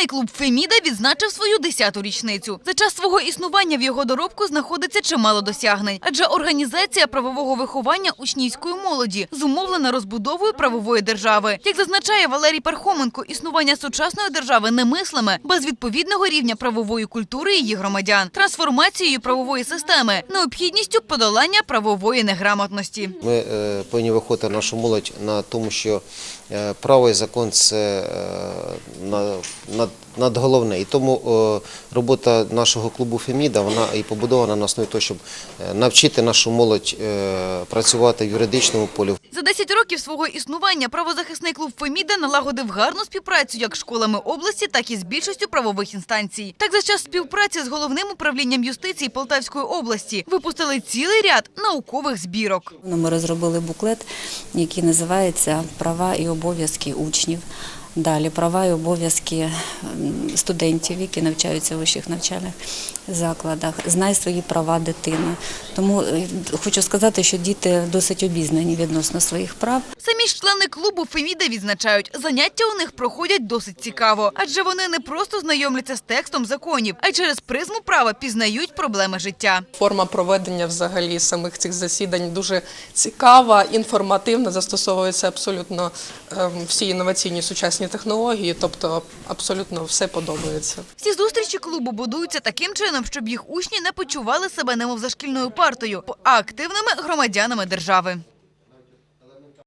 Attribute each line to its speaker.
Speaker 1: Правозахисний клуб Феміда відзначив свою 10-ту річницю. За час свого існування в його доробку знаходиться чимало досягнень, адже організація правового виховання учнівської молоді зумовлена розбудовою правової держави. Як зазначає Валерій Пархоменко, існування сучасної держави немислиме без відповідного рівня правової культури її громадян, трансформацією правової системи, необхідністю подолання правової неграмотності.
Speaker 2: Ми е, повинні виходити нашу молодь на тому, що е, право і закон це е, на- над- надголовне. І тому е, робота нашого клубу Феміда вона і побудована на основі того, щоб е, навчити нашу молодь е, працювати в юридичному полі,
Speaker 1: За 10 років свого існування правозахисний клуб Феміда налагодив гарну співпрацю як з школами області, так і з більшістю правових інстанцій. Так за час співпраці з головним управлінням юстиції Полтавської області випустили цілий ряд наукових збірок.
Speaker 3: Ну, Ми розробили буклет, який називається Права і обов'язки учнів. Далі права і обов'язки студентів, які навчаються в вищих навчальних закладах. Знай свої права дитина. Тому е, хочу сказати, що діти досить обізнані відносно своїх прав.
Speaker 1: Самі ж члени клубу Феміда відзначають, заняття у них проходять досить цікаво, адже вони не просто знайомляться з текстом законів, а й через призму права пізнають проблеми життя.
Speaker 4: Форма проведення взагалі самих цих засідань дуже цікава, інформативна, застосовуються абсолютно ем, всі інноваційні сучасні технології, тобто абсолютно все подобається.
Speaker 1: Всі зустрічі клубу будуються таким чином, щоб їх учні не почували себе немов за шкільною партою, а активними громадянами держави.